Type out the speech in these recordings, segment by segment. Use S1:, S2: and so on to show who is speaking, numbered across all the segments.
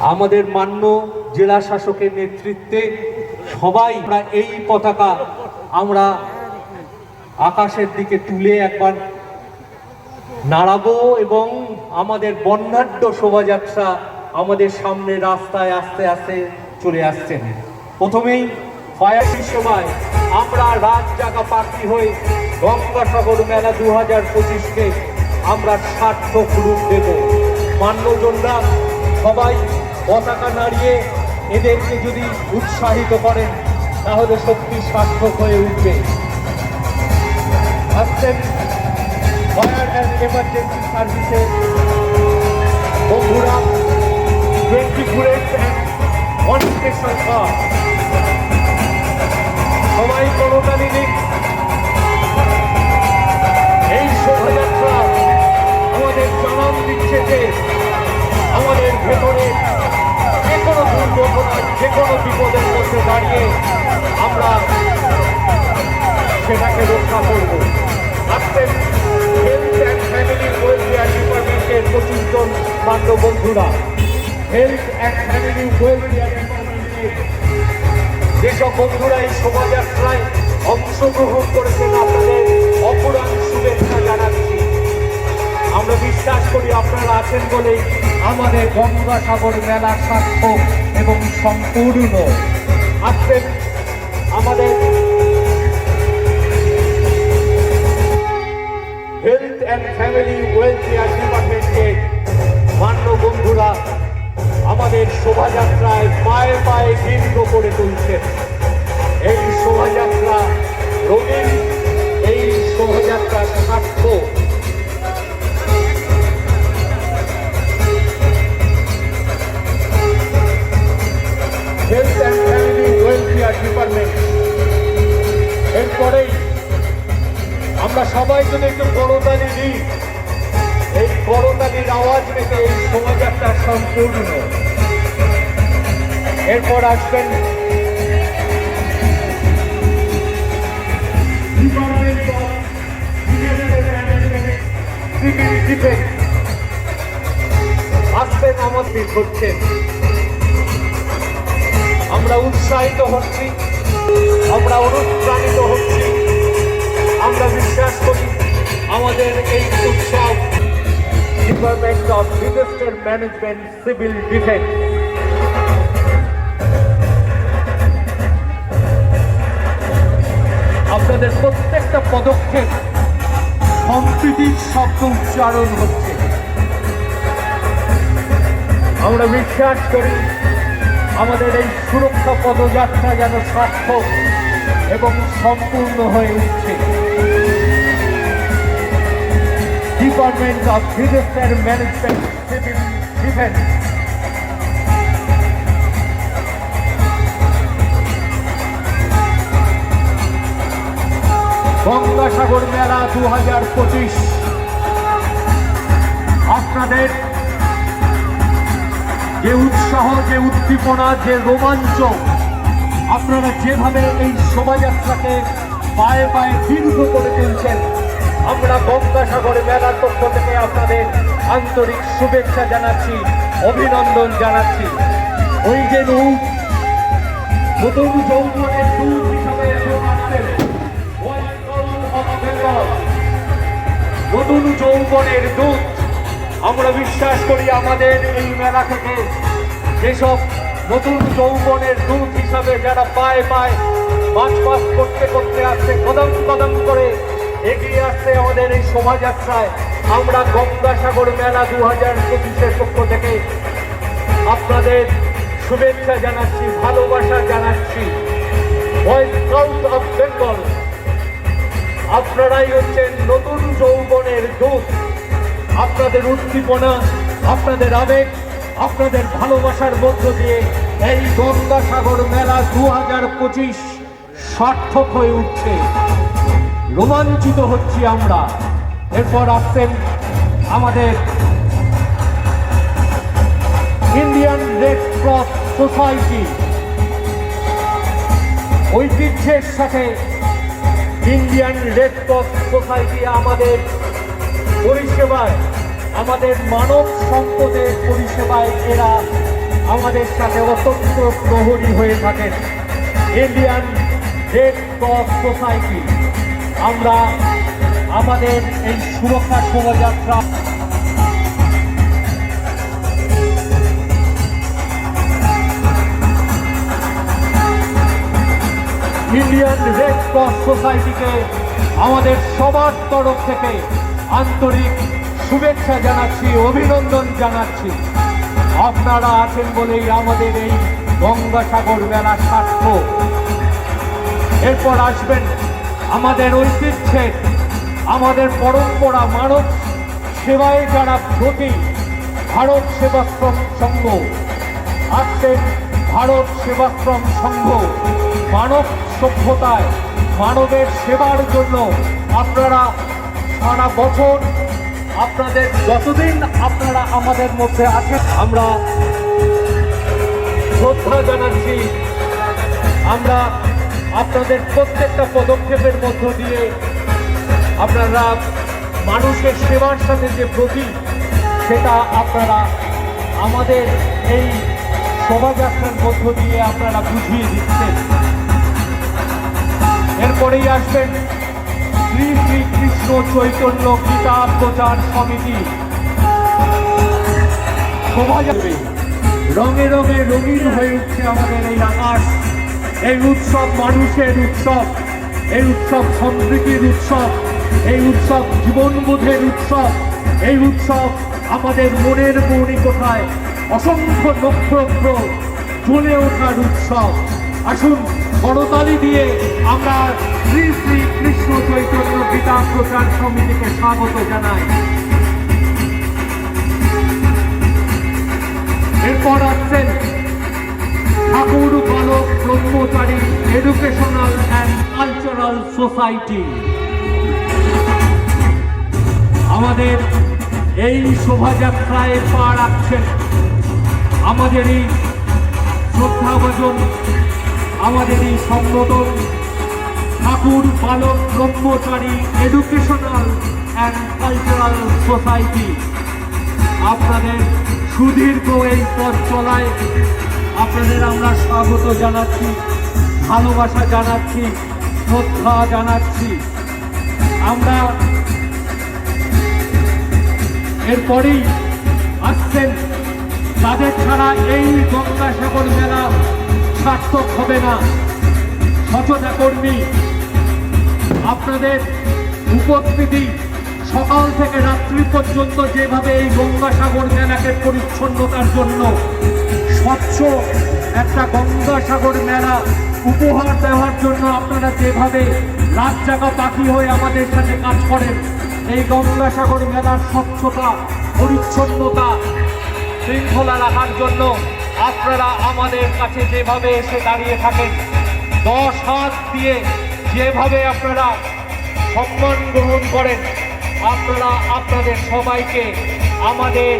S1: আমাদের মান্য জেলা শাসকের নেতৃত্বে সবাই আমরা এই পতাকা আমরা আকাশের দিকে তুলে একবার নাড়াবো এবং আমাদের বর্ণাঢ্য শোভাযাত্রা আমাদের সামনে রাস্তায় আস্তে আস্তে চলে আসছেন প্রথমেই ফায়ারের সময় আমরা রাত জাগা হয়ে গঙ্গাসাগর মেলা দু হাজার পঁচিশকে আমরা সার্থক রূপ দেব। মান্যজনরা সবাই পতাকা নাড়িয়ে এদেরকে যদি উৎসাহিত করেন, তাহলে সত্যি সার্থক হয়ে উঠবে। আসছেন ফায়ার অ্যান্ড এমার্জেন্সি সার্ভিসের বন্ধুরা twenty bullet and one station কার সবাই করতালি দিন এই শোভাযাত্রা আমাদের জানান দিচ্ছে যে আমাদের ভেতরে যে কোনো দুর্ঘটনা যে কোনো বিপদের মধ্যে দাঁড়িয়ে আমরা সেটাকে রক্ষা করব। আসছেন হেলথ অ্যান্ড ফ্যামিলি ওয়েলফেয়ার ডিপার্টমেন্টের পঁচিশ জন মান্য বন্ধুরা হেলথ অ্যান্ড ফ্যামিলি ওয়েলফেয়ার ডিপার্টমেন্টের যেসব বন্ধুরা এই শোভাযাত্রায় অংশগ্রহণ করেছেন, আপনাদের অপরাধ শুভেচ্ছা জানাচ্ছি। আমরা বিশ্বাস করি আপনারা আছেন বলেই আমাদের গঙ্গাসাগর মেলা সার্থক এবং সম্পূর্ণ। আসবেন আমাদের হেলথ অ্যান্ড ফ্যামিলি ওয়েলফেয়ার ডিপার্টমেন্টের মান্য বন্ধুরা, আমাদের শোভাযাত্রায় পায়ে পায়ে দীর্ঘ করে তুলছেন। এই শোভাযাত্রা রঙিন, এই শোভাযাত্রা সার্থক সবাই যদি একটু করতালি দিই। এই করতালির আওয়াজ রেখে এই শোভাযাত্রা সম্পূর্ণ। এরপর আসবেন আসবেন আমাদের করছেন আমরা উৎসাহিত হচ্ছি, আমরা অনুপ্রাণিত হচ্ছি। আমরা বিশ্বাস করি আমাদের এই উৎসব department of disaster management civil defence আপনাদের প্রত্যেকটা পদক্ষেপ সম্প্রীতির শব্দ উচ্চারণ হচ্ছে। আমরা বিশ্বাস করি আমাদের এই সুরক্ষা পদযাত্রা যেন সার্থক এবং সম্পূর্ণ হয়ে উঠছে। Department of disaster management civil defence Gangasagar মেলা দু হাজার পঁচিশ। আপনাদের যে উৎসাহ, যে উদ্দীপনা, যে রোমাঞ্চ আপনারা যেভাবে এই শোভাযাত্রাকে পায়ে পায়ে দীর্ঘ করে তুলছেন, আমরা গঙ্গাসাগরে মেলার পক্ষ থেকে আপনাদের আন্তরিক শুভেচ্ছা জানাচ্ছি, অভিনন্দন জানাচ্ছি ওই যে রূপ নতুন যৌবনের দূত হিসাবে। নতুন যৌবনের দূত আমরা বিশ্বাস করি আমাদের এই মেলা থেকে যেসব নতুন যৌবনের দূত হিসাবে যারা পায়ে পায় মাছ পাস করতে করতে আসছে, কদম কদম করে এগিয়ে আসছে আমাদের এই শোভাযাত্রায়। আমরা গঙ্গাসাগর মেলা দু হাজার পঁচিশের পক্ষ থেকে আপনাদের শুভেচ্ছা জানাচ্ছি, ভালোবাসা জানাচ্ছি। স্কাউট অফ বেঙ্গল আপনারাই হচ্ছেন নতুন যৌবনের দূত। আপনাদের উদ্দীপনা, আপনাদের আবেগ আপনাদের ভালোবাসার মধ্য দিয়ে এই গঙ্গাসাগর মেলা দু হাজার পঁচিশ সার্থক হয়ে উঠছে। রোমাঞ্চিত হচ্ছি আমরা। এরপর আসছেন আমাদের ইন্ডিয়ান রেড ক্রস সোসাইটি। ঐতিহ্যের সাথে ইন্ডিয়ান রেড ক্রস সোসাইটি আমাদের পরিষেবায় আমাদের মানব সম্পদের পরিষেবায় এরা আমাদের সাথে অত্যন্ত প্রহরী হয়ে থাকেন। ইন্ডিয়ান রেড ক্রস সোসাইটি আমরা আমাদের এই সুরক্ষা শোভাযাত্রা ইন্ডিয়ান রেড ক্রস সোসাইটিকে আমাদের সবার তরফ থেকে আন্তরিক শুভেচ্ছা জানাচ্ছি, অভিনন্দন জানাচ্ছি। আপনারা আছেন বলেই আমাদের এই গঙ্গাসাগর মেলা সার্থক এরপর আসবেন আমাদের ঐতিহ্যের আমাদের পরম্পরা মানব সেবায় যারা ব্রতী, ভারত সেবাশ্রম সংঘ। আসছেন ভারত সেবাশ্রম সংঘ। মানব সভ্যতায়, মানবের সেবার জন্য আপনারা সারা বছর আপনাদের যতদিন আপনারা আমাদের মধ্যে আছেন, আমরা শ্রদ্ধা জানাচ্ছি। আমরা আপনাদের প্রত্যেকটা পদক্ষেপের মধ্য দিয়ে আপনারা মানুষের সেবার সাথে যে প্রতি, সেটা আপনারা আমাদের এই শোভাযাত্রার মধ্য দিয়ে আপনারা বুঝিয়ে দিচ্ছেন। এরপরেই আসবেন শ্রী শ্রী কৃষ্ণ চৈতন্য গীতা প্রচার সমিতি। শোভাযাত্রা রঙে রঙে রঙিন হয়ে উঠছে আমাদের এই আকাশ। এই উৎসব মানুষের উৎসব। এই উৎসব সম্প্রীতির উৎসব। এই উৎসব জীবনবোধের উৎসব। এই উৎসব আমাদের মনের মৌলিকতায় অসংখ্য নক্ষত্র জ্বলে ওঠার উৎসব। আসুন করতালি দিয়ে আমরা শ্রী শ্রী কৃষ্ণ চৈতন্য গীতা প্রচার সমিতিকে স্বাগত জানাই। এরপর আসছেন Thakur, Balak, Brahmachari educational and cultural society আমাদের এই শোভাযাত্রায় পা রাখছেন আমাদের এই শ্রদ্ধাভাজন আমাদের এই সম্বোধন Thakur Balak Brahmachari educational and cultural society. আপনাদের সুদীর্ঘ এই পথ চলায় আপনাদের আমরা স্বাগত জানাচ্ছি, ভালোবাসা জানাচ্ছি, শ্রদ্ধা জানাচ্ছি। আমরা এরপরেই আসছেন। তাদের ছাড়া এই গঙ্গাসাগর মেলা সার্থক হবে না। সচেতা কর্মী, আপনাদের উপস্থিতি সকাল থেকে রাত্রি পর্যন্ত যেভাবে এই গঙ্গাসাগর মেলাকে পরিচ্ছন্নতার জন্য স্বচ্ছ একটা গঙ্গাসাগর মেলা উপহার দেওয়ার জন্য আপনারা যেভাবে রাত জাগা পাখি হয়ে আমাদের সাথে কাজ করেন, এই গঙ্গাসাগর মেলার স্বচ্ছতা, পরিচ্ছন্নতা, শৃঙ্খলা রাখার জন্য আপনারা আমাদের কাছে যেভাবে এসে দাঁড়িয়ে থাকেন, দশ হাত দিয়ে যেভাবে আপনারা সম্মান গ্রহণ করেন, আপনারা আপনাদের সবাইকে, আমাদের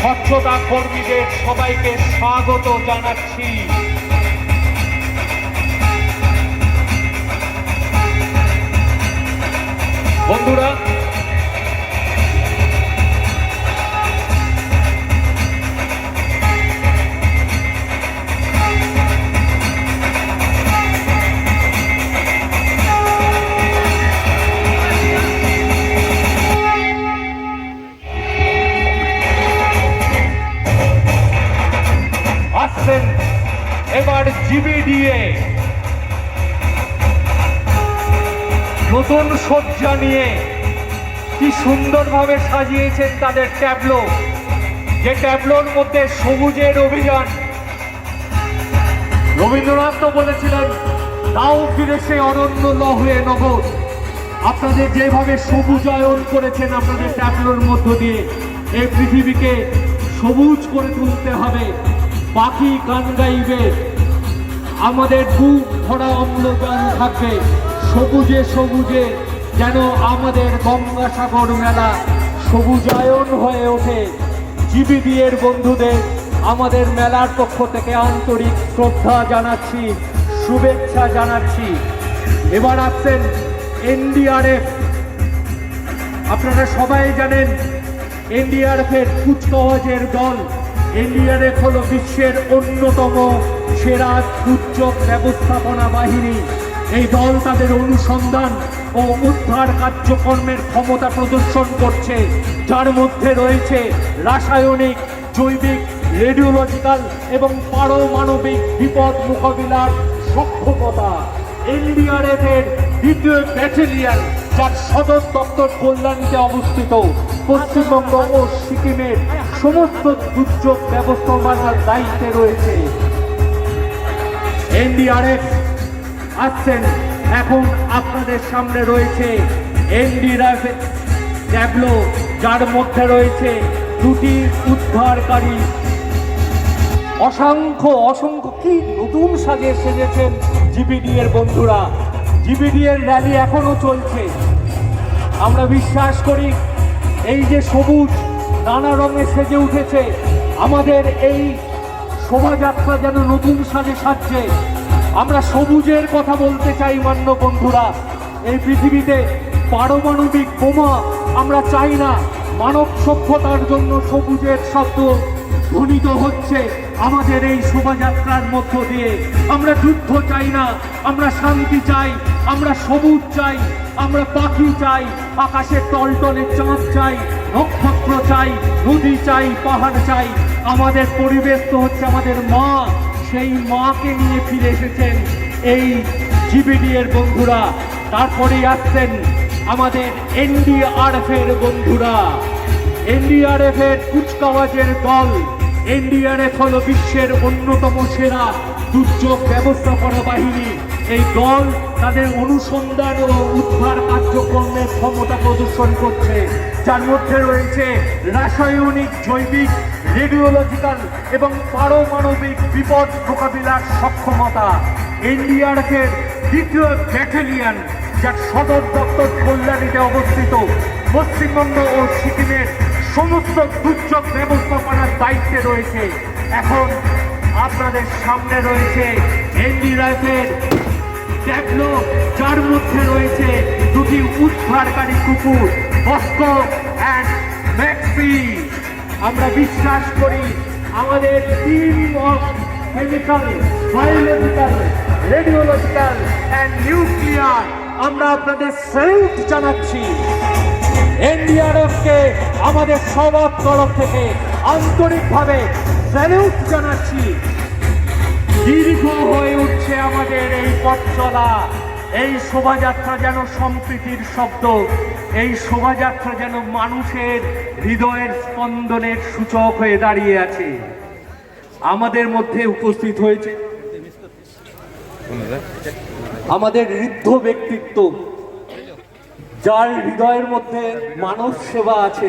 S1: স্বচ্ছতা কর্মীদের সবাইকে স্বাগত জানাচ্ছি। বন্ধুরা নতুন সজ্জা নিয়ে কি সুন্দরভাবে সাজিয়েছেন তাদের ট্যাবলো। যে ট্যাবলোর মধ্যে সবুজের অভিযান। রবীন্দ্রনাথ তো বলেছিলেন তাও ফিরে সে অরণ্য লহে নগর। আপনাদের যেভাবে সবুজায়ন করেছেন আপনাদের ট্যাবলোর মধ্য দিয়ে এই পৃথিবীকে সবুজ করে তুলতে হবে। পাখি গান গাইবে। আমাদের বুক ভরা অম্লজান থাকবে। সবুজে সবুজে যেন আমাদের গঙ্গাসাগর মেলা সবুজায়ন হয়ে ওঠে। জিবিডিএর বন্ধুদের আমাদের মেলার পক্ষ থেকে আন্তরিক শ্রদ্ধা জানাচ্ছি, শুভেচ্ছা জানাচ্ছি। এবার আসছেন এনডিআরএফ। আপনারা সবাই জানেন এনডিআরএফ এর কুচকাওয়াজের দল এনডিআরএফ হলো বিশ্বের অন্যতম সেরা দুর্যোগ ব্যবস্থাপনা বাহিনী। এই দল তাদের অনুসন্ধান ও উদ্ধার কার্যক্রমের ক্ষমতা প্রদর্শন করছে। যার মধ্যে রয়েছে রাসায়নিক, জৈবিক, রেডিওলজিক্যাল এবং পারমাণবিক বিপদ মোকাবিলার সক্ষমতা। এনডিআরএফ এর দ্বিতীয় ব্যাটালিয়ন, যার সদর দপ্তর কল্যাণীতে অবস্থিত, পশ্চিমবঙ্গ ও সিকিমের সমস্ত দুর্যোগ ব্যবস্থাপনার দায়িত্বে রয়েছে। এনডিআরএফ, আসছেন। এখন আপনাদের সামনে রয়েছে এনডিআরএফ ট্যাবলো, যার মধ্যে রয়েছে দুটি উদ্ধারকারী। অসংখ্য অসংখ্য, কি নতুন সাজে সেজেছেন জিবিডি এর বন্ধুরা। জিবিডি এর র্যালি এখনও চলছে। আমরা বিশ্বাস করি, এই যে সবুজ নানা রঙে সেজে উঠেছে। আমাদের এই শোভাযাত্রা যেন নতুন সাজে সাজছে। আমরা সবুজের কথা বলতে চাই, মান্য বন্ধুরা। এই পৃথিবীতে পারমাণবিক বোমা আমরা চাই না। মানব সভ্যতার জন্য সবুজের শব্দ ধ্বনিত হচ্ছে আমাদের এই শোভাযাত্রার মধ্য দিয়ে। আমরা যুদ্ধ চাই না, আমরা শান্তি চাই, আমরা সবুজ চাই, আমরা পাখি চাই, আকাশের টলটলে চাঁদ চাই নক্ষত্র চাই, নদী চাই, পাহাড় চাই, আমাদের পরিবেশ তো হচ্ছে আমাদের মা। সেই মাকে নিয়ে ফিরে এসেছেন এই জিবিডি এর বন্ধুরা। তারপরেই আসছেন আমাদের এনডিআরএফ এর বন্ধুরা। এনডিআরএফ এর কুচকাওয়াজের দল। এনডিআরএফ হল বিশ্বের অন্যতম সেরা দুর্যোগ ব্যবস্থাপনা বাহিনী। এই দল তাদের অনুসন্ধান ও উদ্ধার কার্যক্রমের ক্ষমতা প্রদর্শন করছে। যার মধ্যে রয়েছে রাসায়নিক, জৈবিক রেডিওলজিক্যাল এবং পারমাণবিক বিপদ মোকাবিলার সক্ষমতা। এনডিআরএফ এর দ্বিতীয় ব্যাটালিয়ন, যার সদর দপ্তর কল্যাণীতে অবস্থিত। পশ্চিমবঙ্গ ও সিকিমের সমস্ত দুর্যোগ ব্যবস্থাপনার দায়িত্বে রয়েছে। এখন আপনাদের সামনে রয়েছে এনডিআরএফের ট্যাবলো যার মধ্যে রয়েছে দুটি উদ্ধারকারী কুকুর, বস্কো অ্যান্ড ম্যাক্সি। আমরা বিশ্বাস করি, আমাদের team of chemical biological radiological and nuclear আমরা আপনাদের স্যালুট জানাচ্ছি। এনডিআরএফ কে আমাদের সবার তরফ থেকে আন্তরিকভাবে স্যালুট জানাচ্ছি। আমাদের এই পথ চলা, এই শোভাযাত্রা যেন সম্প্রীতির শব্দ, এই শোভাযাত্রা যেন মানুষের হৃদয়ের স্পন্দনের সূচক হয়ে দাঁড়িয়ে আছে। আমাদের মধ্যে উপস্থিত হয়েছে আমাদের ঋদ্ধ ব্যক্তিত্ব, যার হৃদয়ের মধ্যে মানব সেবা আছে।